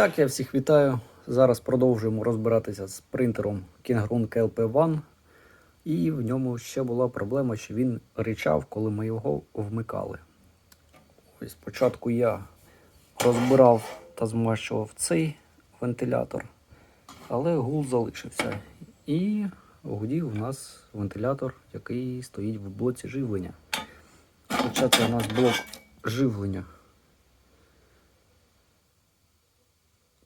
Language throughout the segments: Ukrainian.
так, я всіх вітаю. Зараз продовжуємо розбиратися з принтером Kingrun KLP One. І в ньому ще була проблема, що він ричав, коли ми його вмикали. Ось спочатку я розбирав та змащував цей вентилятор, але гул залишився. І гудів у нас вентилятор, який стоїть в блоці живлення. Хоча це у нас блок живлення.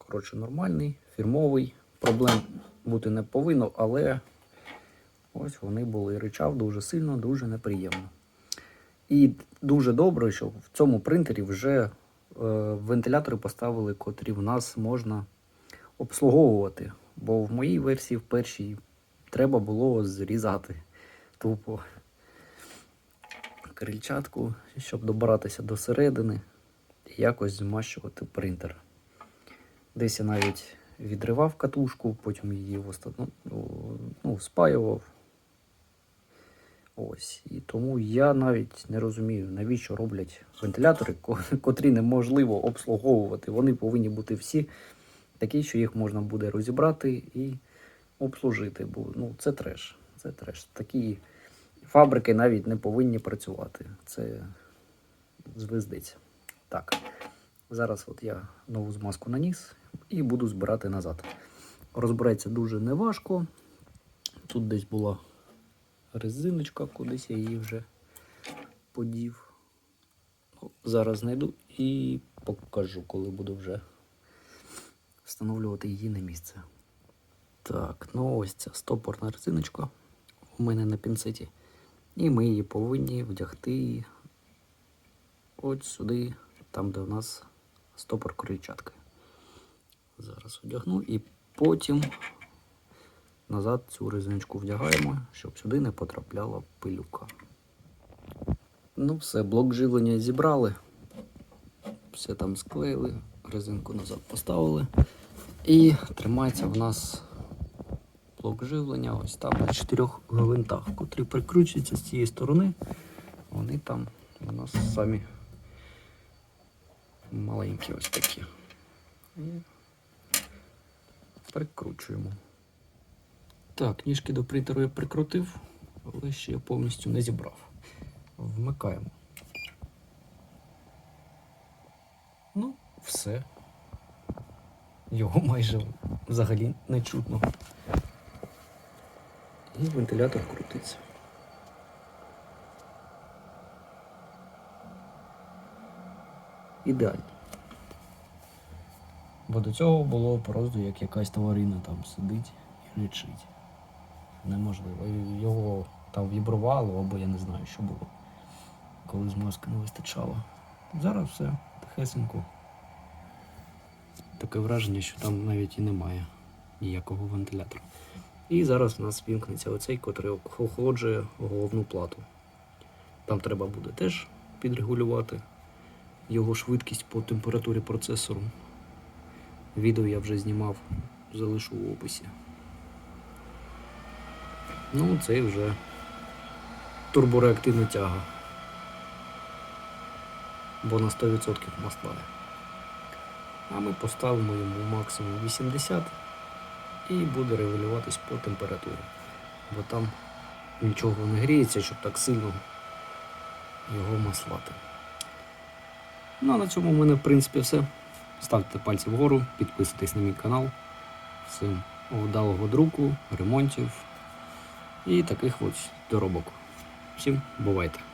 Коротше, нормальний, фірмовий. Проблем бути не повинно, але ось вони були. Ричав дуже сильно, дуже неприємно. І дуже добре, що в цьому принтері вже е, вентилятори поставили, котрі в нас можна обслуговувати. Бо в моїй версії, в першій, треба було зрізати тупо крильчатку, щоб добиратися до середини і якось змащувати принтер. Десь я навіть відривав катушку, потім її ну, ну, спаював. Ось. І тому я навіть не розумію, навіщо роблять вентилятори, котрі неможливо обслуговувати. Вони повинні бути всі такі, що їх можна буде розібрати і обслужити. Бо ну, це треш. Це треш. Такі фабрики навіть не повинні працювати. Це звездиться. Так. Зараз от я нову змазку наніс і буду збирати назад. Розбирається дуже неважко. Тут десь була резиночка, кудись я її вже подів. Ну, Зараз знайду і покажу, коли буду вже встановлювати її на місце. Так, ну ось ця стопорна резиночка у мене на пінцеті. І ми її повинні вдягти от сюди, там, де у нас стопор крильчатки. Зараз одягну і потім назад цю резиночку вдягаємо, щоб сюди не потрапляла пилюка. Ну, все, блок живлення зібрали. Все там склеїли, резинку назад поставили. І тримається в нас блок живлення ось там на чотирьох гвинтах, котрі прикручуються з цієї сторони. Вони там у нас самі маленькі ось такі. І прикручуємо. Так, ніжки до принтеру я прикрутив, але ще я повністю не зібрав. Вмикаємо. Ну, все. Його майже взагалі не чутно. І вентилятор крутиться. Ідеально. Бо до цього було просто як якась тварина там сидить і речить. Неможливо. Його там вібрувало, або я не знаю, що було, коли змазки не вистачало. Зараз все тихесенько. Таке враження, що там навіть і немає ніякого вентилятора. І зараз у нас вімкнеться оцей, котрий охолоджує головну плату. Там треба буде теж підрегулювати його швидкість по температурі процесору. Відео я вже знімав, залишу в описі. Ну, це вже турбореактивна тяга. Бо на 100% масла. А ми поставимо йому максимум 80 і буде регулюватись по температурі. Бо там нічого не гріється, щоб так сильно його маслати. Ну а на цьому в мене в принципі все. Ставте пальці вгору, підписуйтесь на мій канал. Всім вдалого друку, ремонтів і таких ось доробок. Всім бувайте!